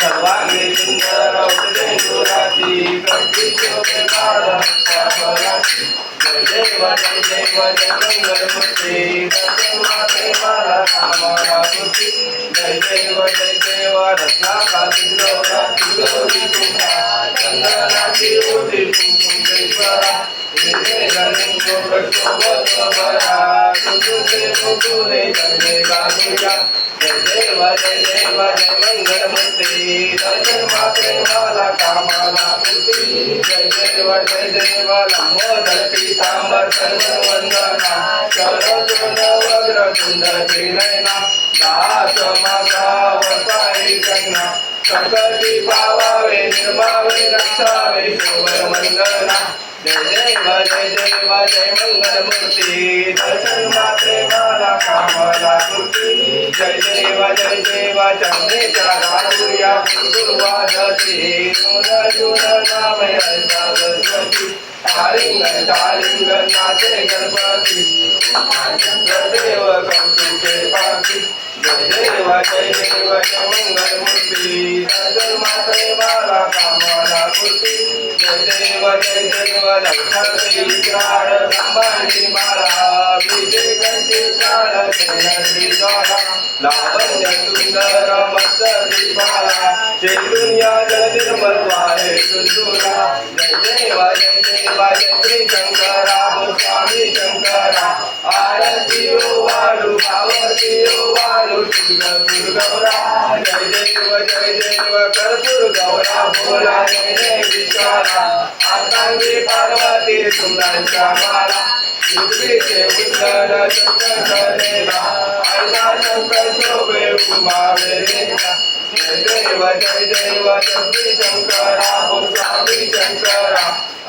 सर्वांगी सुंदर औषधे सुराची कंठी शोभे बाळा फळाची जय देव जय देव जय मंगल मूर्ती दर्शन माते मला कामाला मूर्ती जय देव जय देव रत्नाकाशी गौराची गौरी तुमचा चंदनाची ओटी कुंकुम देवरा हिरे गणी गोड सोबत बरा तुझे मुकुरे चंदे गागुया जय देव जय देव जय मंगल मूर्ती दर्शन कामाला मूर्ती जय देव जय देव लंबोदर पीतांबर सर्व वंदना चरण त्रिनयना दास माझा वसाई कन्या संकटी पावावे निर्मावे रक्षावे शोभर वंदना जय देव जय देव जय मंगल मूर्ती दर्शन मात्रे मला कामला मूर्ती जय देव जय देव चंद्रेच्या राजुया गुरुवादती. सुन नाम सरस्वती कालिंग कालिंग नाचे गणपती. देव कौतुके पाठी जय देव देव देव शंकरा स्वामी शंकरा आरती पावती ओ जय देव जय देव कर्पूर गौरा भोला जय जय विचारा आतांगी पार्वती सुंदरच्या माला पृथ्वीचे उद्धर शंकर देवा ऐसा शंकर शोभे उमा जय देव जय देव शंकरा हो स्वामी शंकरा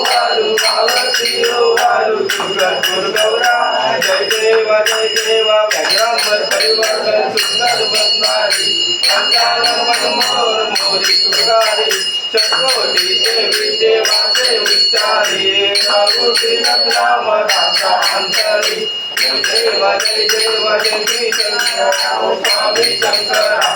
वालू पावती ओ वालू सुंदर दुर्गौरा जय देव जय देव देवी जय जय सागर मस्तन मैं केले कानाजी औषधीचा आला सापडले अद्भुतना भाषण केले नीलकंठ नाव प्रसिद्ध झाले जय देव जय देव जय श्री शंकरा गो स्वामी शंकरा आरती ओ वालू पावती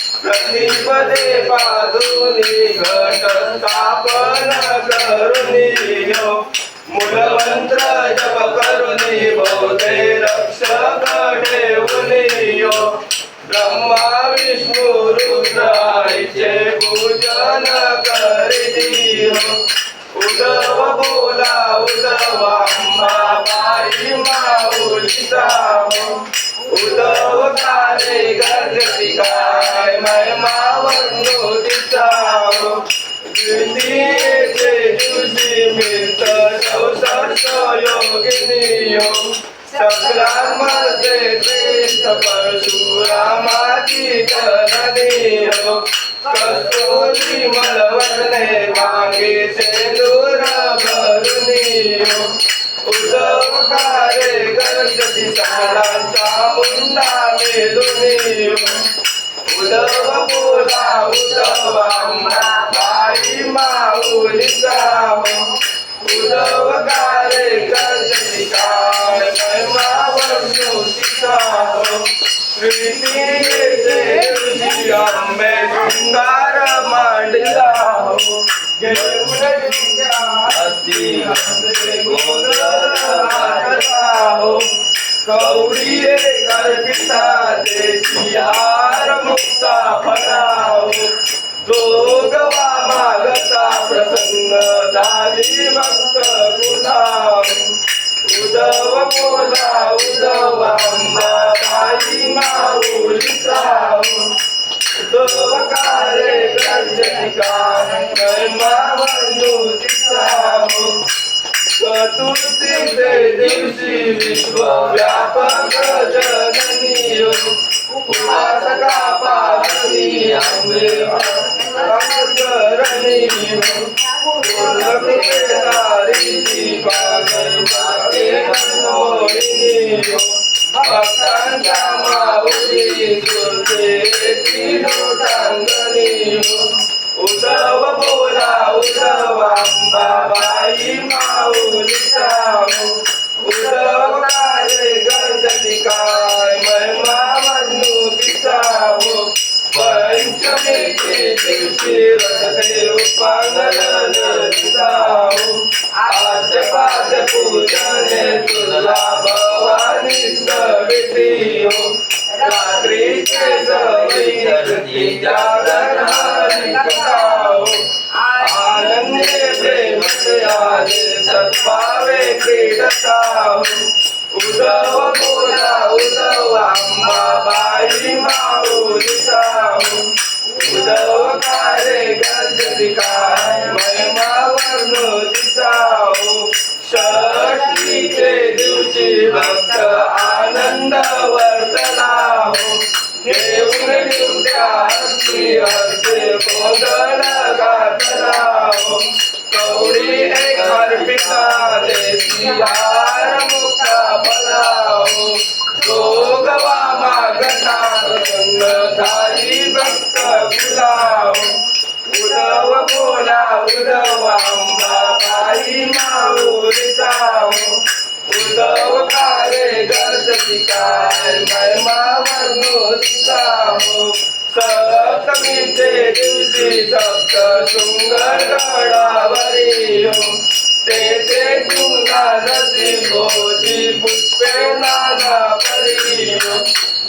प्रतिपदे घट स्थापन करुनी मूलमंत्र जप करुनी रक्षक ब्रह्मा विष्णू रुद्राचे पूजन करीती उदव बोला उदव बाई माऊलीचा उदव नारे गजती काय महिमावंदो दिसाओ दुनियेचे तुझी मिळत संसार योगिनियो सगळ्यामध्ये श्रेष्ठ परशुरामाची जननियो कसोरी मलवणे मागे से दूर भरुनियो उद्धारे गणपती सारांचा मुंडा मेलुनी उदव बोला उदव बाई माऊली साम उदव कारे हो. हो. हो. भक्त शृंगार गडावरी तेथे तुला रसी गोजी पुष्पे नादा परी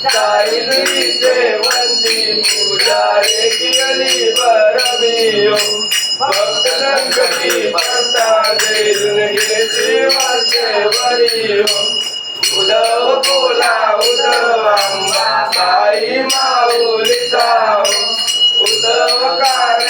जाईल सेवंती पूजारे केली बरवी भक्त संकटी भक्ता जैन गे शिवाचे वरी उदव बोला उदव अंबा साई माऊली जाऊ उदव का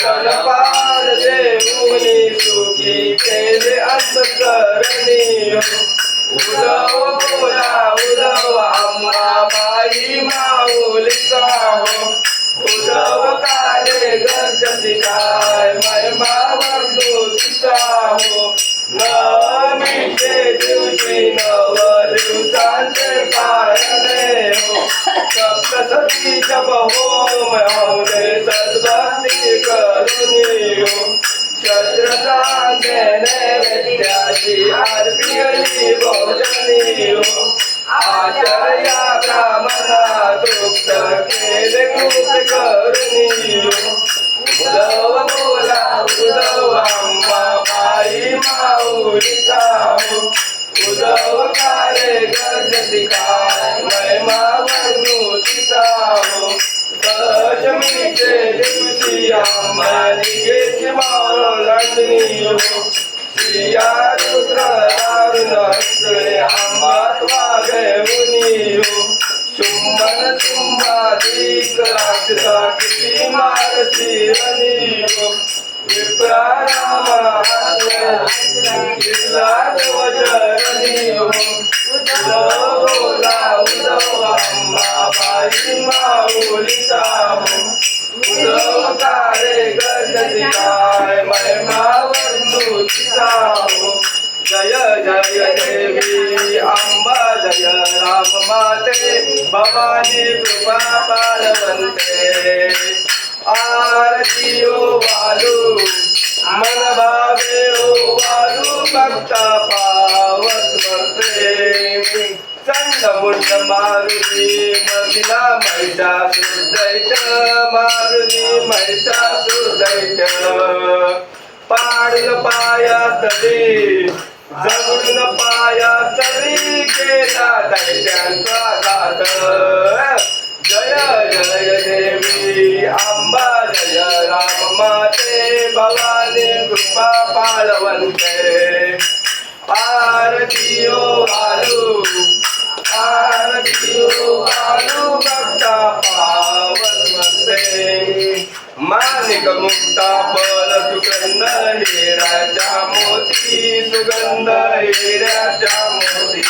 कल्पाल देऊनी सुखी केले अंतकरणी उदव बोला उदव Siya Malike Simao Lakniyo Siya Rudra Arunakre Amat Vage Uniyo Chumban Chumba Dikrakta Kiti Marati Raniyo Vipranama Hatra Kila Dvajaraniyo Udara माते भवानी कृपा पालवंते आरती ओ वालू मन भावे ओ वालू भक्ता पावत मते चंड मुंड मारुती मदिना महिषा सुदैत मारुती महिषा सुदैत पाडून पाया तरी जगून पाया तरी केला दैत्यांचा घात जय जय देवी आंबा जय राम माते भवानी कृपा पालवंते आरती ओ आलू आरतीयो आलू भक्ता पावनते मानिक मुक्ता पल सुगंध हिराच्या मोती सुगंध हिराच्या मोती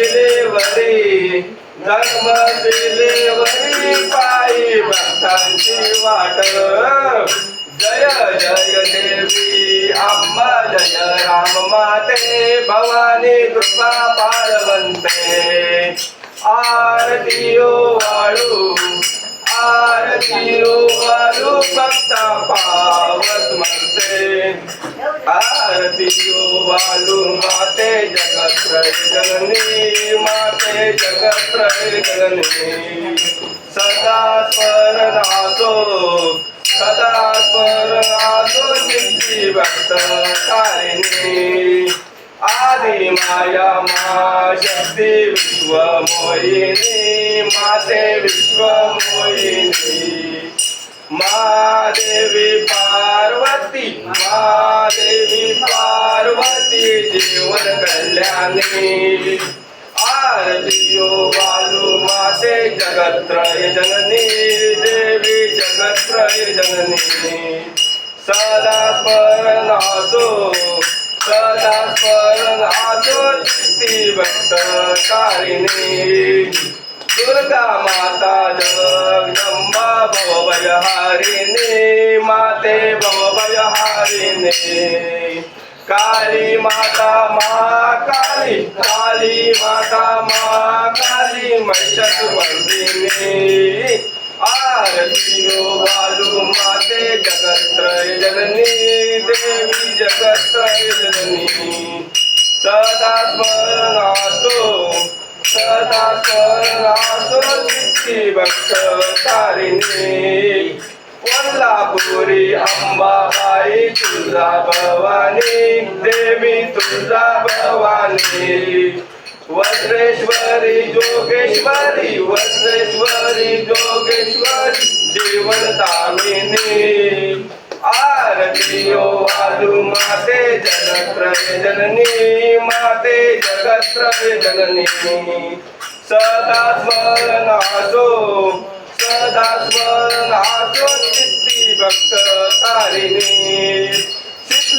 धर्मशिलेवरी धर्मशिलेवरी पायी भक्तांची वाट. जय जय देवी अम्मा जय राम माते भवानी कृपा पालवंते. आरतीयो वाळू आरती ओ वाळू भक्ता पावत म्हणते आरती ओ माते जगत जननी माते जगत जननी सदा स्मरणातो सदा स्मरणातो सिद्धी भक्त कारिणी आदि माया मा शक्ति विश्व मोहिनी माते विश्व मोहिनी महादेवी पार्वती महादेवी पार्वती जीवन कल्याणी. आरतीयो बालू माते जगत्रय जननी देवी जगत्रय जननी. सदा स्मरणातो सदा स्मरणातो चित्ती भक्त कारिणी दुर्गा माता जगदंबा भवभयहारिणी माते भवभयहारिणी काली माता महाकाली काली माता महाकाली महिषासुमर्दिनी आरतीयो ओ माते जगत्रय जननी देवी जगत्रय जननी। सदा स्मरणातो सदा स्मरणातो चित्ती भक्त तारिणी कोल्हापुरी अंबाबाई तुझा भवानी देवी तुझा भवानी वज्रेश्वरी जोगेश्वरी वज्रेश्वरी जोगेश्वरी जीवन दामिनी आरती ओ माते जगत्रय जननी माते जगत्रय जननी। सदा स्मरणाचो सदा स्मरणाचो चित्ती भक्त तारिणी।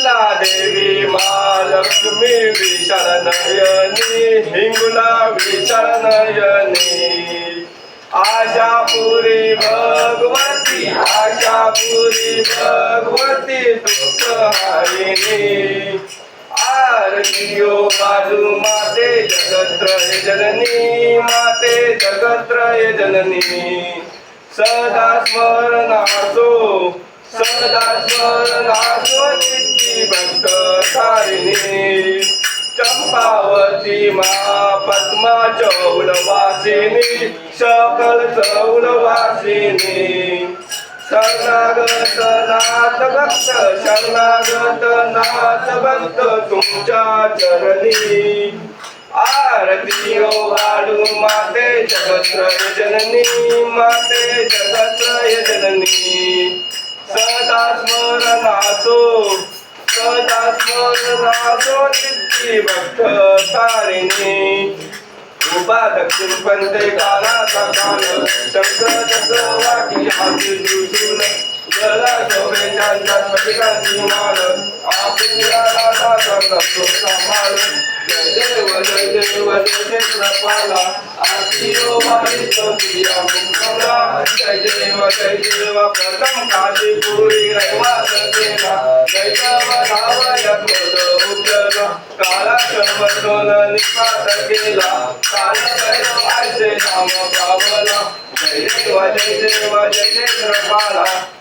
शीतला देवी महालक्ष्मी विशालनयनी हिंगुला विशालनयनी. आशापुरी भगवती आशापुरी भगवती दुःखहारिणी आर आरतीयो हो बाजू माते जगत्रय जननी माते जगत्रय जननी. सदा स्मरणासो सदा स्मरणासो चित्ती भक्त तारिणी चंपावती मा पद्मा चौलवासिनी सकल चौलवासिनी शरणागत नाथ भक्त शरणागत नाथ भक्त तुमच्या चरणी आरती ओ वाढू माते जगत्रय जननी माते जगत्रय जननी। सदा स्मरणासो सदा स्मरणासो चित्ती भक्त तारिणी रूपा दक्षिण पंथे काला सकाल शंकर चक्र वाटी आधी दुसुल जला शोभे चांदा पटिकांची माल आपल्या राधा संतो समाल जय जय देव आरती वारी तुझ्या मुक्तला जय देव जय देव प्रथम केला धावय काला निपात केला काल भैरव नाम गावला जय देव जय देव जय जय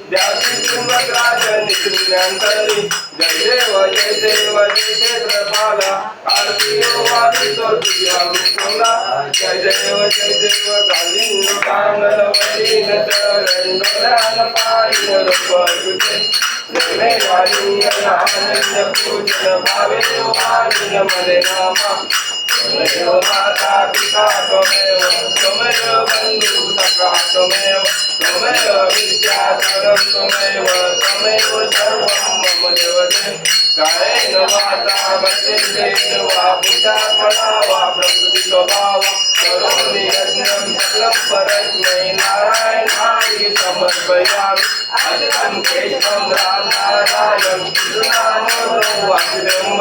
चुंबक राजनी जय देव जय देव जय क्षेत्रपाला तुझ्या जय देव जय देव गालिंग कांगल चरण रूप तुझे पूजन भावे वाणीन मने नामा त्वमेव माता पिता सखा विद्याधरं त्वमेव त्वमेव सर्वं मम देवते कायेन वाचा वचेतेन वा पूजात्मना वा प्रकृति करोमि यज्ञं सकलं परस्मै नारायणाय समर्पयामि वासुदेवं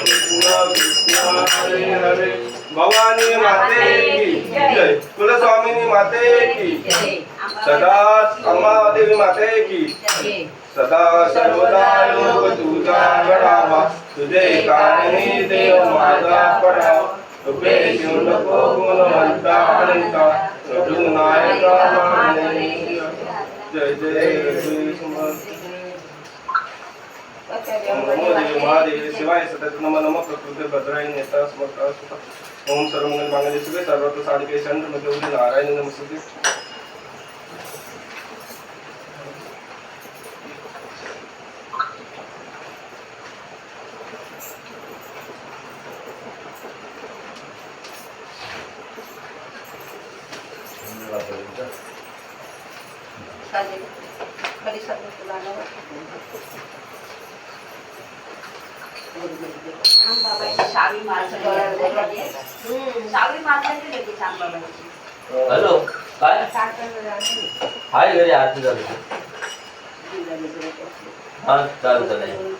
कृष्ण कृष्ण हरे हरे भवानी माते की जय। कुलस्वामिनी माते की सदा अम्मादेवी माते की सदा सर्वदा योग तुझा घडावा तुझे कारणी देव माझा पडावा तुपे शिव नको गुणवंता अनंता प्रभू नायका जय जय श्री नमो महादेवी शिवाय सतत नम नम प्रकृती भद्राई नेता समर्थ ओम सर्वमंगल मांगल्ये शिवे सर्वत्र साधिके चंद्र मध्यवली नारायण नमस्ते तुला सावी माणसं सावी माणसाची लगेच हॅलो काय? हाय घरी आरती झाली हा चालू चालेल.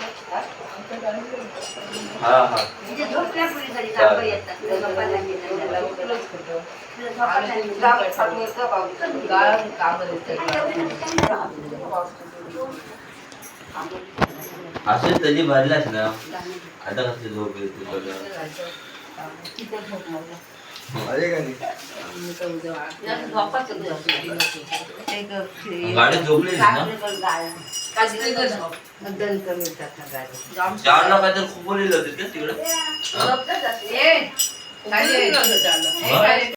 हा हा. म्हणजे झोपल्यापूर्वी येतात झोपायला गेलं झोपायला असे तरी भरलाच ना. आता कसली झोप येते तुला? गाडी झोपली ना? खूप लिहिलं होते तिकडे?